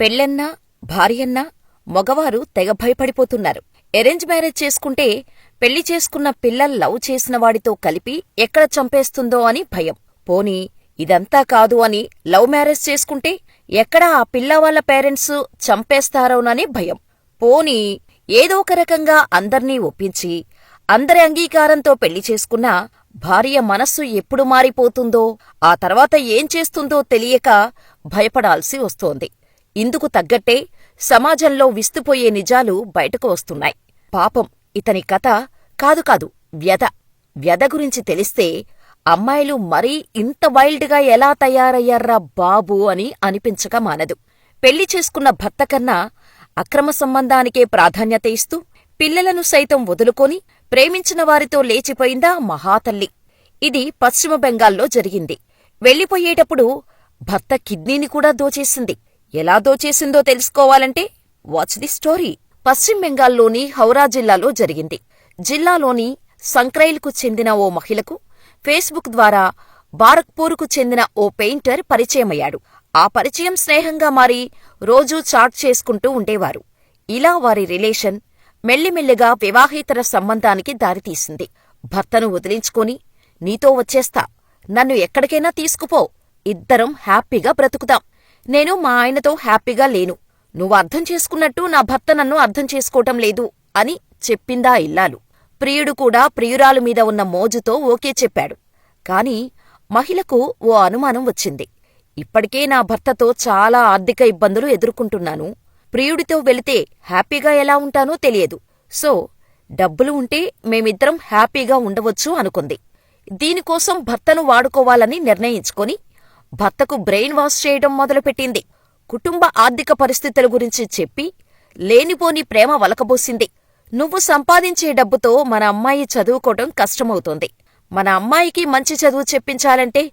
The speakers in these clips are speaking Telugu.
పెళ్ళన్నా భార్యన్నా మగవారు తెగ భయపడిపోతున్నారు. అరేంజ్ మ్యారేజ్ చేసుకుంటే పెళ్ళి చేసుకున్న పిల్ల లవ్ చేసిన వాడితో కలిపి ఎక్కడ చంపేస్తుందో అని భయం. పోనీ ఇదంతా కాదు అని లవ్ మ్యారేజ్ చేసుకుంటే ఎక్కడ ఆ పిల్ల వాళ్ళ పేరెంట్స్ చంపేస్తారోనని భయం. పోనీ ఏదో ఒక రకంగా అందర్నీ ఒప్పించి అందరి అంగీకారంతో పెళ్ళి చేసుకున్నా భార్య మనస్సు ఎప్పుడు మారిపోతుందో ఆ తర్వాత ఏం చేస్తుందో తెలియక భయపడాల్సి వస్తోంది. ఇందుకు తగ్గట్టే సమాజంలో విస్తుపోయే నిజాలు బయటకు వస్తున్నాయి. పాపం ఇతని కథ కాదు కాదు వ్యధ. వ్యధ గురించి తెలిస్తే అమ్మాయిలు మరీ ఇంత వైల్డ్గా ఎలా తయారయ్యారా బాబూ అని అనిపించక మానదు. పెళ్ళి చేసుకున్న భర్త కన్నా అక్రమ సంబంధానికే ప్రాధాన్యత ఇస్తూ పిల్లలను సైతం వదులుకొని ప్రేమించిన వారితో లేచిపోయిందా మహాతల్లి. ఇది పశ్చిమ బెంగాల్లో జరిగింది. వెళ్ళిపోయేటప్పుడు భర్త కిడ్నీని కూడా దోచేసింది. ఎలా దోచేసిందో తెలుసుకోవాలంటే వాచ్ ది స్టోరీ. పశ్చిమ బెంగాల్లోని హౌరా జిల్లాలో జరిగింది. జిల్లాలోని సంక్రైల్కు చెందిన ఓ మహిళకు ఫేస్బుక్ ద్వారా బారక్పూర్కు చెందిన ఓ పెయింటర్ పరిచయమయ్యాడు. ఆ పరిచయం స్నేహంగా మారి రోజూ చాట్ చేసుకుంటూ ఉండేవారు. ఇలా వారి రిలేషన్ మెల్లిమెల్లిగా వివాహేతర సంబంధానికి దారితీసింది. భర్తను వదిలించుకొని నీతో వచ్చేస్తా. నన్ను ఎక్కడికైనా తీసుకుపో. ఇద్దరం హ్యాపీగా బ్రతుకుదాం. నేను మా ఆయనతో హ్యాపీగా లేను. నువ్వు అర్థం చేసుకున్నట్టు నా భర్త నన్ను అర్థం చేసుకోవటం లేదు అని చెప్పిందా ఇల్లాలు. ప్రియుడు కూడా ప్రియురాలు మీద ఉన్న మోజుతో ఓకే చెప్పాడు. కాని మహిళకు ఓ అనుమానం వచ్చింది. ఇప్పటికే నా భర్తతో చాలా ఆర్థిక ఇబ్బందులు ఎదుర్కొంటున్నాను. ప్రియుడితో వెళితే హ్యాపీగా ఎలా ఉంటానో తెలియదు. సో డబ్బులు ఉంటే మేమిద్దరం హ్యాపీగా ఉండవచ్చు అనుకుంది. దీనికోసం భర్తను వాడుకోవాలని నిర్ణయించుకొని భర్తకు బ్రెయిన్ వాష్ చేయడం మొదలుపెట్టింది. కుటుంబ ఆర్థిక పరిస్థితుల గురించి చెప్పి లేనిపోని ప్రేమ వలకబోసింది. నువ్వు సంపాదించే డబ్బుతో మన అమ్మాయి చదువుకోవటం కష్టమవుతోంది. మన అమ్మాయికి మంచి చదువు చెప్పించాలంటే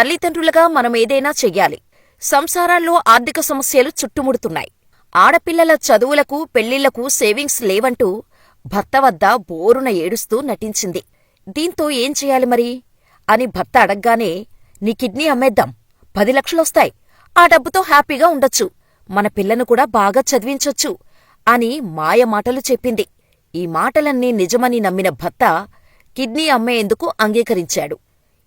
తల్లిదండ్రులుగా మనం ఏదైనా చెయ్యాలి. సంసారాల్లో ఆర్థిక సమస్యలు చుట్టుముడుతున్నాయి. ఆడపిల్లల చదువులకు పెళ్ళిళ్ళకు సేవింగ్స్ లేవంటూ భర్త వద్ద బోరున ఏడుస్తూ నటించింది. దీంతో ఏం చెయ్యాలి మరి? అని భర్త అడగ్గానే నీ కిడ్నీ అమ్మేద్దాం. పది లక్షలొస్తాయి. ఆ డబ్బుతో హ్యాపీగా ఉండొచ్చు. మన పిల్లను కూడా బాగా చదివించొచ్చు అని మాయమాటలు చెప్పింది. ఈ మాటలన్నీ నిజమని నమ్మిన భర్త కిడ్నీ అమ్మేందుకు అంగీకరించాడు.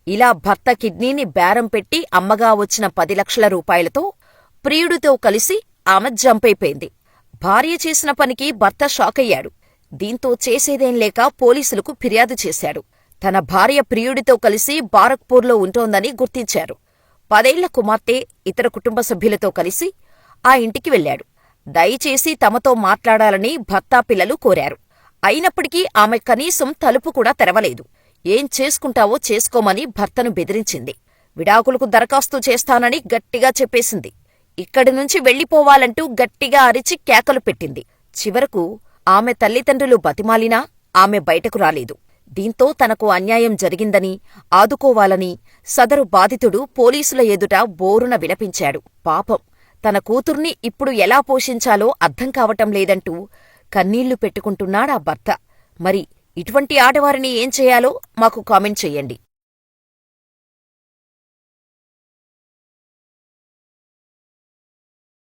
ఇలా భర్త కిడ్నీని బేరం పెట్టి అమ్మగా వచ్చిన పది లక్షల రూపాయలతో ప్రియుడితో కలిసి ఆమె జంపైపోయింది. భార్య చేసిన పనికి భర్త షాకయ్యాడు. దీంతో చేసేదేం లేక పోలీసులకు ఫిర్యాదు చేశాడు. తన భార్య ప్రియుడితో కలిసి బారక్పూర్లో ఉంటోందని గుర్తించారు. పదేళ్ళ కుమార్తె ఇతర కుటుంబ సభ్యులతో కలిసి ఆ ఇంటికి వెళ్ళాడు దయచేసి తమతో మాట్లాడాలని భర్త పిల్లలు కోరారు. అయినప్పటికీ ఆమె కనీసం తలుపు కూడా తెరవలేదు. ఏం చేసుకుంటావో చేసుకోమని భర్తను బెదిరించింది. విడాకులకు దరఖాస్తు చేస్తానని గట్టిగా చెప్పేసింది. ఇక్కడి నుంచి వెళ్ళిపోవాలంటూ గట్టిగా అరిచి కేకలు పెట్టింది. చివరకు ఆమె తల్లిదండ్రులు బతిమాలినా ఆమె బయటకు రాలేదు. దీంతో తనకు అన్యాయం జరిగిందని ఆదుకోవాలని సదరు బాధితుడు పోలీసుల ఎదుట బోరున విలపించాడు. పాపం. తన కూతుర్ని ఇప్పుడు ఎలా పోషించాలో అర్థం కావటం లేదంటూ కన్నీళ్ళు పెట్టుకుంటున్నాడా భర్త. మరి ఇటువంటి ఆడవారిని ఏం చేయాలో మాకు కామెంట్ చెయ్యండి